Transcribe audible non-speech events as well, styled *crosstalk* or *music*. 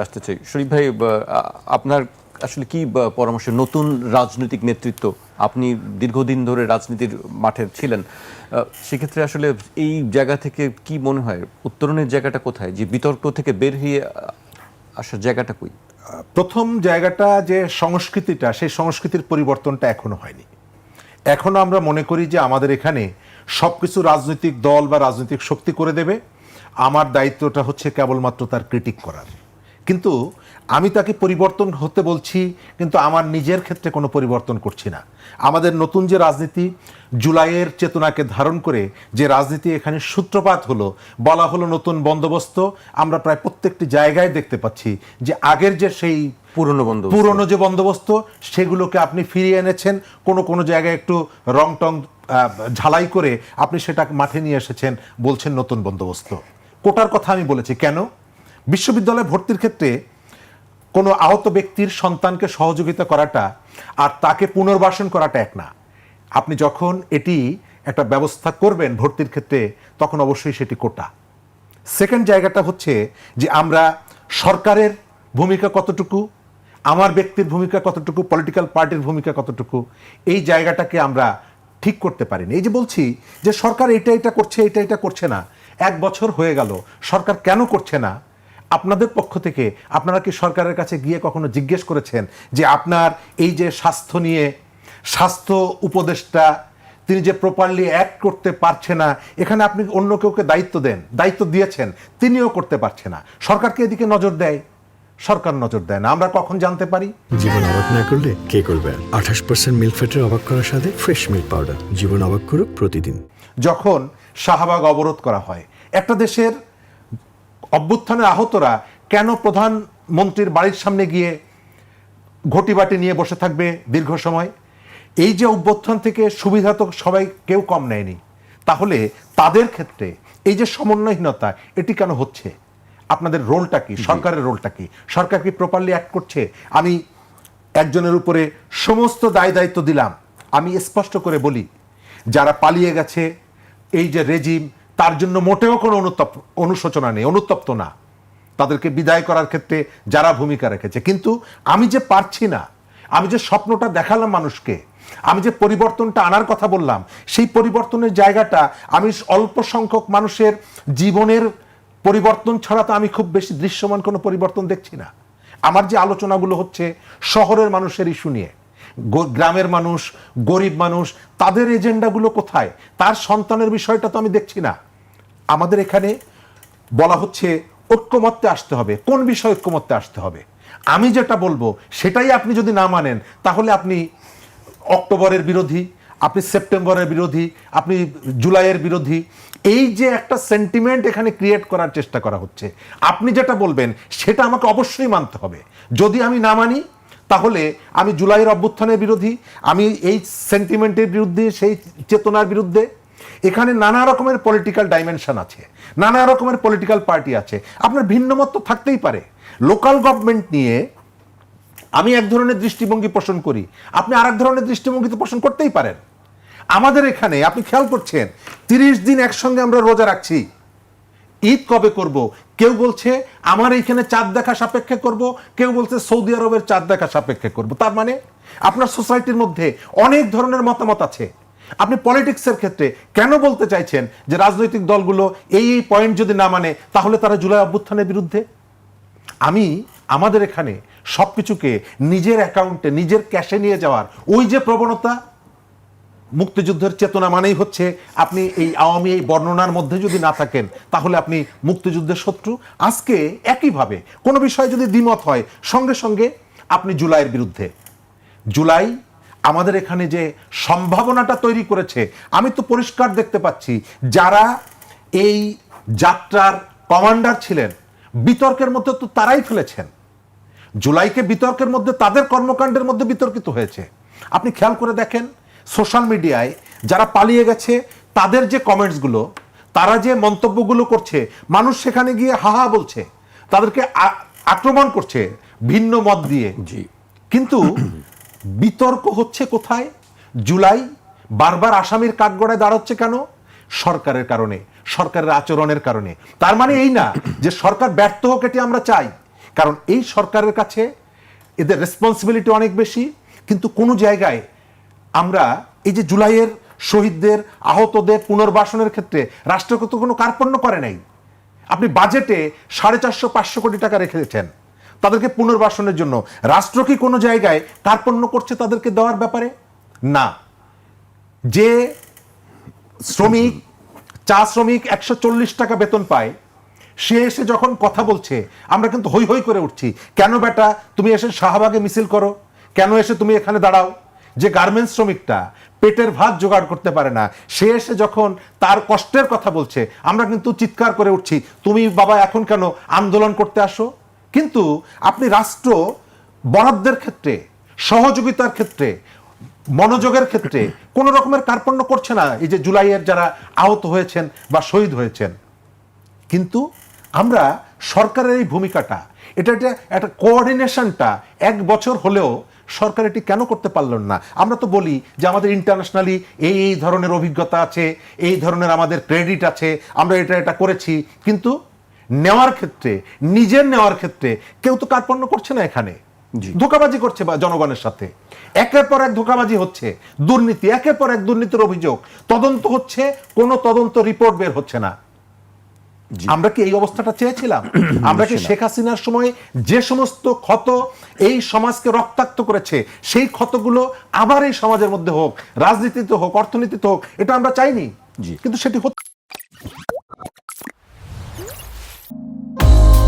আসতে চাই শরীফ ভাই আপনার আসলে কি পরামর্শ, নতুন রাজনৈতিক নেতৃত্ব? আপনি দীর্ঘদিন ধরে রাজনীতির মাঠে ছিলেন। সেক্ষেত্রে আসলে এই জায়গা থেকে কি মনে হয়? উত্তরণের জায়গাটা কোথায়? যে বিতর্ক থেকে বের হয়ে আসার জায়গাটা কই? প্রথম জায়গাটা যে সংস্কৃতিটা, সেই সংস্কৃতির পরিবর্তনটা এখনও হয়নি। এখনও আমরা মনে করি যে আমাদের এখানে সবকিছু রাজনৈতিক দল বা রাজনৈতিক শক্তি করে দেবে। আমার দায়িত্বটা হচ্ছে কেবলমাত্র তার ক্রিটিক করার। কিন্তু আমি তাকে পরিবর্তন হতে বলছি কিন্তু আমার নিজের ক্ষেত্রে কোনো পরিবর্তন করছি না। আমাদের নতুন যে রাজনীতি জুলাইয়ের চেতনাকে ধারণ করে যে রাজনীতি এখানে সূত্রপাত হলো বলা হলো নতুন বন্দোবস্ত আমরা প্রায় প্রত্যেকটি জায়গায় দেখতে পাচ্ছি যে আগের যে সেই পুরনো বন্দোবস্ত। পুরনো যে বন্দোবস্ত সেগুলোকে আপনি ফিরিয়ে এনেছেন কোনো কোনো জায়গায় একটু রং টং ঝালাই করে আপনি সেটা মাঠে নিয়ে এসেছেন বলছেন নতুন বন্দোবস্ত। কোটার কথা আমি বলেছি কেন? বিশ্ববিদ্যালয়ে ভর্তির ক্ষেত্রে কোনো আহত ব্যক্তির সন্তানকে সহযোগিতা করাটা আর তাকে পুনর্বাসন করাটা এক না। আপনি যখন এটি একটা ব্যবস্থা করবেন ভর্তির ক্ষেত্রে, তখন অবশ্যই সেটি কোটা। সেকেন্ড জায়গাটা হচ্ছে যে আমরা সরকারের ভূমিকা কতটুকু, আমার ব্যক্তির ভূমিকা কতটুকু পলিটিক্যাল পার্টির ভূমিকা কতটুকু, এই জায়গাটাকে আমরা ঠিক করতে পারিনি। এই যে বলছি যে সরকার এটা এটা করছে, এটা এটা করছে না, এক বছর হয়ে গেল, সরকার কেন করছে না আপনাদের পক্ষ থেকে আপনারা কি সরকারের কাছে গিয়ে কখনো জিজ্ঞেস করেছেন যে আপনার এই যে স্বাস্থ্য নিয়ে স্বাস্থ্য উপদেষ্টা তিনি যে প্রপারলি অ্যাক্ট করতে পারছে না এখানে আপনি অন্য কেউকে দায়িত্ব দেন দায়িত্ব দিয়েছেন তিনিও করতে পারছে না। সরকারকে এদিকে নজর দেয় সরকার নজর দেয় না। আমরা কখন জানতে পারি? জীবন অবাক না করলে কে করবে? আঠাশ পার্সেন্ট মিল্ক ফ্যাটের অবাক করার সাথে ফ্রেশ মিল্ক পাউডার জীবন অবাক করুক প্রতিদিন। যখন শাহবাগ অবরোধ করা হয় একটা দেশের অভ্যুত্থানের আহতরা কেন প্রধানমন্ত্রীর বাড়ির সামনে গিয়ে ঘটি বাটি নিয়ে বসে থাকবে দীর্ঘ সময়? এই যে অভ্যুত্থান থেকে সুবিধা তো সবাই কেউ কম নেয়নি। তাহলে তাদের ক্ষেত্রে এই যে সমন্বয়হীনতা এটি কেন হচ্ছে? আপনাদের রোলটা কি? সরকারের রোলটা কি? সরকার কি প্রপারলি অ্যাক্ট করছে? আমি একজনের উপরে সমস্ত দায় দায়িত্ব দিলাম। আমি স্পষ্ট করে বলি যারা পালিয়ে গেছে এই যে রেজিম তার জন্য মোটেও কোনো অনুতপ অনুশোচনা নেই, অনুতপ্ত না। তাদেরকে বিদায় করার ক্ষেত্রে যারা ভূমিকা রেখেছে। কিন্তু আমি যে পারছি না, আমি যে স্বপ্নটা দেখালাম মানুষকে, আমি যে পরিবর্তনটা আনার কথা বললাম, সেই পরিবর্তনের জায়গাটা আমি অল্প সংখ্যক মানুষের জীবনের পরিবর্তন ছাড়া তো আমি খুব বেশি দৃশ্যমান কোনো পরিবর্তন দেখছি না। আমার যে আলোচনাগুলো হচ্ছে শহরের মানুষের ইস্যু নিয়ে গ্রামের মানুষ, গরিব মানুষ, তাদের এজেন্ডাগুলো কোথায়? তার সন্তানের বিষয়টা তো আমি দেখছি না। আমাদের এখানে বলা হচ্ছে ঐক্যমত্যে আসতে হবে। কোন বিষয়ে ঐক্যমত্যে আসতে হবে? আমি যেটা বলব, সেটাই আপনি যদি না মানেন, তাহলে আপনি অক্টোবরের বিরোধী, আপনি সেপ্টেম্বরের বিরোধী, আপনি জুলাইয়ের বিরোধী, এই যে একটা সেন্টিমেন্ট এখানে ক্রিয়েট করার চেষ্টা করা হচ্ছে, আপনি যেটা বলবেন, সেটা আমাকে অবশ্যই মানতে হবে। যদি আমি না মানি, তাহলে আমি জুলাইয়ের অভ্যুত্থানের বিরোধী, আমি এই সেন্টিমেন্টের বিরুদ্ধে, সেই চেতনার বিরুদ্ধে এখানে নানা রকমের পলিটিক্যাল ডাইমেনশন আছে, নানা রকমের পলিটিক্যাল পার্টি আছে। আপনার ভিন্ন মত তো থাকতেই পারে। লোকাল গভর্নমেন্ট নিয়ে আমি এক ধরনের দৃষ্টিভঙ্গি পোষণ করি। আপনি আর এক ধরনের দৃষ্টিভঙ্গি তো পোষণ করতেই পারেন। আমাদের এখানে, আপনি খেয়াল করছেন, তিরিশ দিন একসঙ্গে আমরা রোজা রাখছি। ঈদ কবে করব? কেউ বলছে, আমার এইখানে চাঁদ দেখা সাপেক্ষে করব। কেউ বলছে, সৌদি আরবের চাঁদ দেখা সাপেক্ষে করব। তার মানে আপনার সোসাইটির মধ্যে অনেক ধরনের মতামত আছে। আপনি পলিটিক্সের ক্ষেত্রে কেন বলতে চাইছেন যে রাজনৈতিক দলগুলো এই এই পয়েন্ট যদি না মানে তাহলে তারা জুলাই অভ্যুত্থানের বিরুদ্ধে? আমি আমাদের এখানে সব কিছুকে নিজের অ্যাকাউন্টে নিজের ক্যাশে নিয়ে যাওয়ার ওই যে প্রবণতা, মুক্তিযুদ্ধের চেতনা মানেই হচ্ছে আপনি এই আওয়ামী, এই বর্ণনার মধ্যে যদি না থাকেন, তাহলে আপনি মুক্তিযুদ্ধের শত্রু। আজকে একইভাবে কোনো বিষয়ে যদি দ্বিমত হয়, সঙ্গে সঙ্গে আপনি জুলাইয়ের বিরুদ্ধে। জুলাই আমাদের এখানে যে সম্ভাবনাটা তৈরি করেছে আমি তো পরিষ্কার দেখতে পাচ্ছি যারা এই যাত্রার কমান্ডার ছিলেন বিতর্কের মধ্যে তো তারাই ফেলেছেন। জুলাইকে বিতর্কের মধ্যে তাদের কর্মকাণ্ডের মধ্যে বিতর্কিত হয়েছে। আপনি খেয়াল করে দেখেন সোশ্যাল মিডিয়ায় যারা পালিয়ে গেছে তাদের যে কমেন্টসগুলো তারা যে মন্তব্যগুলো করছে মানুষ সেখানে গিয়ে হাহা বলছে তাদেরকে আক্রমণ করছে ভিন্ন মত দিয়ে। জি। কিন্তু বিতর্ক হচ্ছে কোথায়? জুলাই, বারবার আসামির কাঠগড়ায় দাঁড়াচ্ছে কেন? সরকারের কারণে, সরকারের আচরণের কারণে। তার মানে এই না যে সরকার ব্যর্থ হোক এটি আমরা চাই। কারণ এই সরকারের কাছে এদের রেসপন্সিবিলিটি অনেক বেশি। কিন্তু কোনো জায়গায় আমরা এই যে জুলাইয়ের শহীদদের, আহতদের পুনর্বাসনের ক্ষেত্রে রাষ্ট্র তো কোনো কার্পণ্য করে নাই। আপনি বাজেটে সাড়ে চারশো, পাঁচশো কোটি টাকা রেখেছেন। তাদেরকে পুনর্বাসনের জন্য। রাষ্ট্র কি কোনো জায়গায় কার্পণ্য করছে তাদেরকে দেওয়ার ব্যাপারে? না। যে শ্রমিক, চা শ্রমিক একশো চল্লিশ টাকা বেতন পায়, সে এসে যখন কথা বলছে, আমরা কিন্তু হই হই করে উঠছি, কেন বেটা তুমি এসে শাহবাগে মিছিল করো? কেন এসে তুমি এখানে দাঁড়াও? যে গার্মেন্টস শ্রমিকটা পেটের ভাত জোগাড় করতে পারে না, সে এসে যখন তার কষ্টের কথা বলছে, আমরা কিন্তু চিৎকার করে উঠছি, তুমি বাবা এখন কেন আন্দোলন করতে আসো? কিন্তু আপনি রাষ্ট্র বরাদ্দের ক্ষেত্রে, সহযোগিতার ক্ষেত্রে, মনোযোগের ক্ষেত্রে কোন রকমের কার্পণ্য করছে না এই যে জুলাইয়ের যারা আহত হয়েছেন বা শহীদ হয়েছেন। কিন্তু আমরা সরকারের এই ভূমিকাটা, এটা এটা একটা কোঅর্ডিনেশনটা এক বছর হলেও সরকার এটি কেন করতে পারলেন না? আমরা তো বলি যে আমাদের ইন্টারন্যাশনালি এই এই ধরনের অভিজ্ঞতা আছে, এই ধরনের আমাদের ক্রেডিট আছে, আমরা এটা এটা করেছি। কিন্তু নেওয়ার ক্ষেত্রে নিজের নেওয়ার ক্ষেত্রে কেউ তো কার্পণ্য করছে না এখানে। ধোকাবাজি করছে বা জনগণের সাথে। একের পর এক ধোকাবাজি হচ্ছে দুর্নীতি একের পর এক দুর্নীতির অভিযোগ। তদন্ত হচ্ছে কোনো তদন্ত রিপোর্ট বের হচ্ছে না। আমরা কি এই অবস্থাটা চেয়েছিলাম? *clears throat* আমরা কি শেখ হাসিনার সময় যে সমস্ত ক্ষত এই সমাজকে রক্তাক্ত করেছে সেই ক্ষতগুলো আবার এই সমাজের মধ্যে হোক রাজনীতিতে হোক অর্থনীতিতে হোক এটা আমরা চাইনি। জি। কিন্তু সেটি হচ্ছে